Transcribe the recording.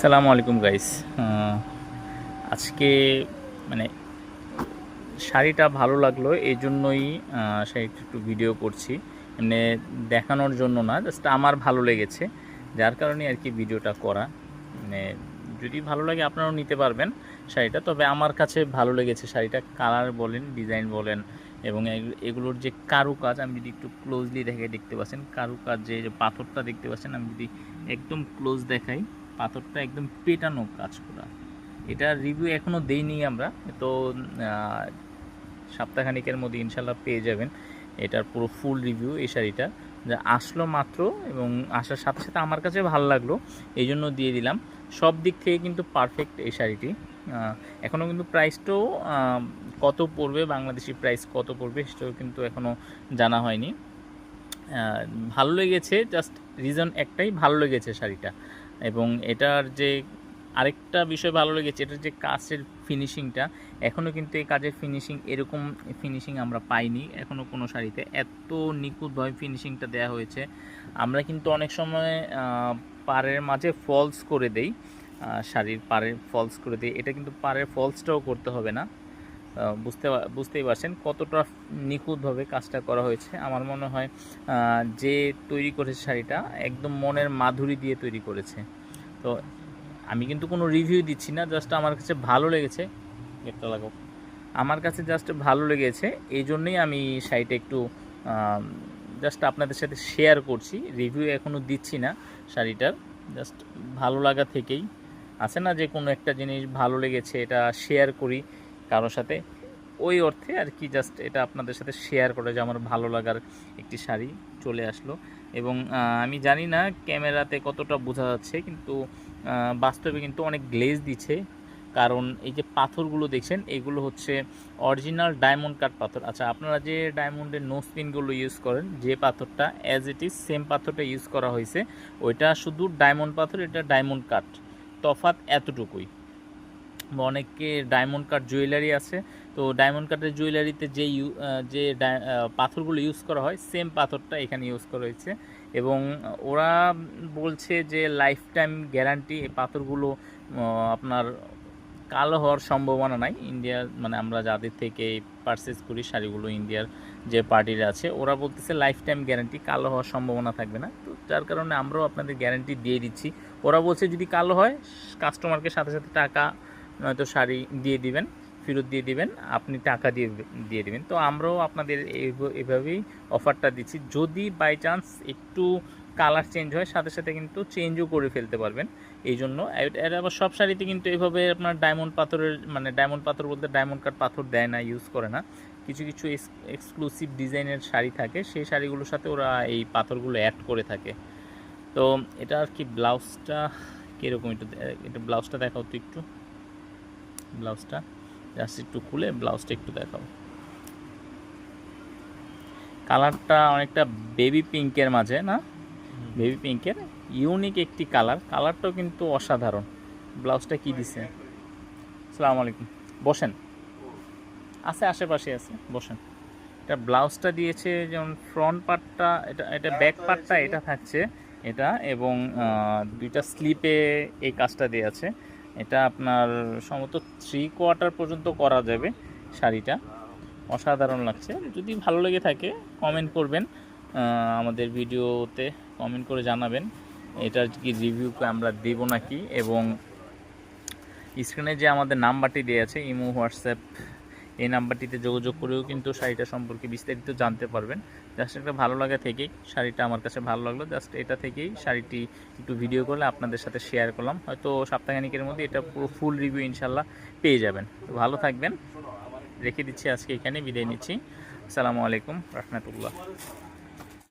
সালামু আলাইকুম গাইস আজকে মানে শাড়িটা ভালো লাগল, এই জন্যই শাড়িটা একটু ভিডিও করছি। মানে দেখানোর জন্য না জাস্ট আমার ভালো লেগেছে। যার কারণে আর কি ভিডিওটা করা। মানে যদি ভালো লাগে, আপনারাও নিতে পারবেন শাড়িটা। তবে আমার কাছে ভালো লেগেছে শাড়িটা। কালার বলেন ডিজাইন বলেন, এবং এগুলোর যে কারুকাজ, আমি যদি একটু ক্লোজলি দেখে দেখতে পাচ্ছেন? কারুকাজ, যে যে পাথরটা দেখতে পাচ্ছেন, আমি যদি একদম ক্লোজ দেখাই। পাথরটা একদম পেটানো কাজ করা। এটা রিভিউ এখনও দেইনি আমরা, তো সপ্তাহখানিকের মধ্যে ইনশাল্লাহ পেয়ে যাবেন। এটার পুরো ফুল রিভিউ এই শাড়িটা। যা আসলো মাত্র এবং আসার সাথে সাথে আমার কাছে ভালো লাগল, এই জন্য দিয়ে দিলাম। সব দিক থেকে কিন্তু পারফেক্ট এই শাড়িটি। এখনও কিন্তু প্রাইসটাও কত পড়বে, বাংলাদেশি প্রাইস কত পড়বে, সেটাও কিন্তু এখনও জানা হয়নি। ভালো লেগেছে জাস্ট রিজন একটাই, ভালো লেগেছে শাড়িটা। এবং এটার যে আরেকটা বিষয় ভালো লেগেছে, এটার যে কাজের ফিনিশিংটা এখনও কিন্তু এই কাজের ফিনিশিং এরকম ফিনিশিং আমরা পাইনি এখনও কোনো শাড়িতে। এত নিখুঁতভাবে ফিনিশিংটা দেওয়া হয়েছে। আমরা কিন্তু অনেক সময় পাড়ের মাঝে ফলস করে দেই শাড়ির পাড়ের ফলস করে দিই। এটা কিন্তু পাড়ের ফলসটাও করতে হবে না। বুঝতে বুঝতেই পারছেন কতটা নিখুঁতভাবে কাজটা করা হয়েছে। আমার মনে হয় যে তৈরি করেছে শাড়িটা একদম মনের মাধুরী দিয়ে তৈরি করেছে। তো আমি কিন্তু কোনো রিভিউ দিচ্ছি না জাস্ট আমার কাছে ভালো লেগেছে। গেটটা লাগাও। আমার কাছে জাস্ট ভালো লেগেছে, এই জন্যই আমি শাড়িটা একটু জাস্ট আপনাদের সাথে শেয়ার করছি। রিভিউ এখনও দিচ্ছি না শাড়িটার জাস্ট ভালো লাগা থেকেই। আছে না যে কোনো একটা জিনিস ভালো লেগেছে, এটা শেয়ার করি কারোর সাথে। ওই অর্থে আর কি জাস্ট এটা আপনাদের সাথে শেয়ার করে যে আমার ভালো লাগার একটি শাড়ি চলে আসলো। এবং আমি জানি না ক্যামেরাতে কতটা বোঝা যাচ্ছে, কিন্তু বাস্তবে কিন্তু অনেক গ্লেজ দিচ্ছে। কারণ এই যে পাথরগুলো দেখছেন, এগুলো হচ্ছে অরিজিনাল ডায়মন্ড কাট পাথর। আচ্ছা আপনারা যে ডায়মন্ডের নো স্পিনগুলো ইউজ করেন, যে পাথরটা অ্যাজ ইট ইজ সেম পাথরটা ইউজ করা হয়েছে, ওইটা শুধু ডায়মন্ড পাথর, এটা ডায়মন্ড কাট তফাৎ এতটুকুই। অনেকে ডায়মন্ড কাট জুয়েলারি আছে তো ডায়মন্ড কাটের জুয়েলারিতে যে ইউ যে পাথরগুলো ইউজ করা হয় সেম পাথরটা এখানে ইউজ করা হয়েছে। এবং ওরা বলছে যে লাইফ টাইম গ্যারান্টি এই পাথরগুলো আপনার কালো হওয়ার সম্ভাবনা নাই। ইন্ডিয়ার মানে আমরা যাদের থেকে পারচেস করি শাড়িগুলো ইন্ডিয়ার যে পার্টিরা আছে, ওরা বলতেছে লাইফ টাইম গ্যারান্টি কালো হওয়ার সম্ভাবনা থাকবে না। তো যার কারণে আমরাও আপনাদের গ্যারান্টি দিয়ে দিচ্ছি। ওরা বলছে যদি কালো হয় কাস্টমারকে সাথে সাথে টাকা নয়তো শাড়ি দিয়ে দিবেন। ফেরত দিয়ে দিবেন, আপনি টাকা দিয়ে দিয়ে দেবেন। তো আমরাও আপনাদের এভাবেই অফারটা দিচ্ছি। যদি বাই চান্স একটু কালার চেঞ্জ হয়, সাথে সাথে কিন্তু চেঞ্জও করে ফেলতে পারবেন। এই জন্য এটা আবার সব শাড়িতে কিন্তু এইভাবে আপনার ডায়মন্ড পাথরের মানে ডায়মন্ড পাথর বলতে ডায়মন্ড কাট পাথর দেয় না ইউজ করে না। কিছু কিছু এক্সক্লুসিভ ডিজাইনের শাড়ি থাকে, সেই শাড়িগুলোর সাথে ওরা এই পাথরগুলো অ্যাড করে থাকে। তো এটা আর কি ব্লাউজটা কীরকম? একটু এটা ব্লাউজটা দেখাও তো একটু। ব্লাউজটা জাস্ট একটু খুলে ব্লাউজটা একটু দেখাও। কালারটা অনেকটা বেবি পিঙ্কের মাঝে না? বেবি পিঙ্কের ইউনিক একটি কালার। কালারটাও কিন্তু অসাধারণ। ব্লাউজটা কি দিছে? আসসালামু আলাইকুম। বসেন। আছে আশেপাশে আছে। বসেন। এটা ব্লাউজটা দিয়েছে যেমন ফ্রন্ট পার্টটা এটা এটা ব্যাক পার্টটা এটা থাকছে। এটা এবং দুইটা স্লিপে এই কাজটা দেওয়া আছে। এটা আপনার সম্ভবত থ্রি কোয়ার্টার পর্যন্ত করা যাবে শাড়িটা। অসাধারণ লাগছে। যদি ভালো লেগে থাকে কমেন্ট করবেন। আমাদের ভিডিওতে কমেন্ট করে জানাবেন। এটার কি রিভিউ আমরা দেব নাকি? এবং স্ক্রিনে যে আমাদের নাম্বারটি দেওয়া আছে, ইমো, হোয়াটসঅ্যাপ এই নাম্বারটিতে যোগাযোগ করেও কিন্তু শাড়িটা সম্পর্কে বিস্তারিত জানতে পারবেন। জাস্ট একটা ভালো লাগা থেকেই শাড়িটা আমার কাছে ভালো লাগল। জাস্ট এটা থেকেই শাড়িটি একটু ভিডিও করলে আপনাদের সাথে শেয়ার করলাম। হয়তো সপ্তাহখানিকের মধ্যে এটা পুরো ফুল রিভিউ ইনশাল্লাহ পেয়ে যাবেন। তো ভালো থাকবেন। রেখে দিচ্ছি আজকে এখানে, বিদায় নিচ্ছি। আসসালামু আলাইকুম, রহমতুল্লাহ।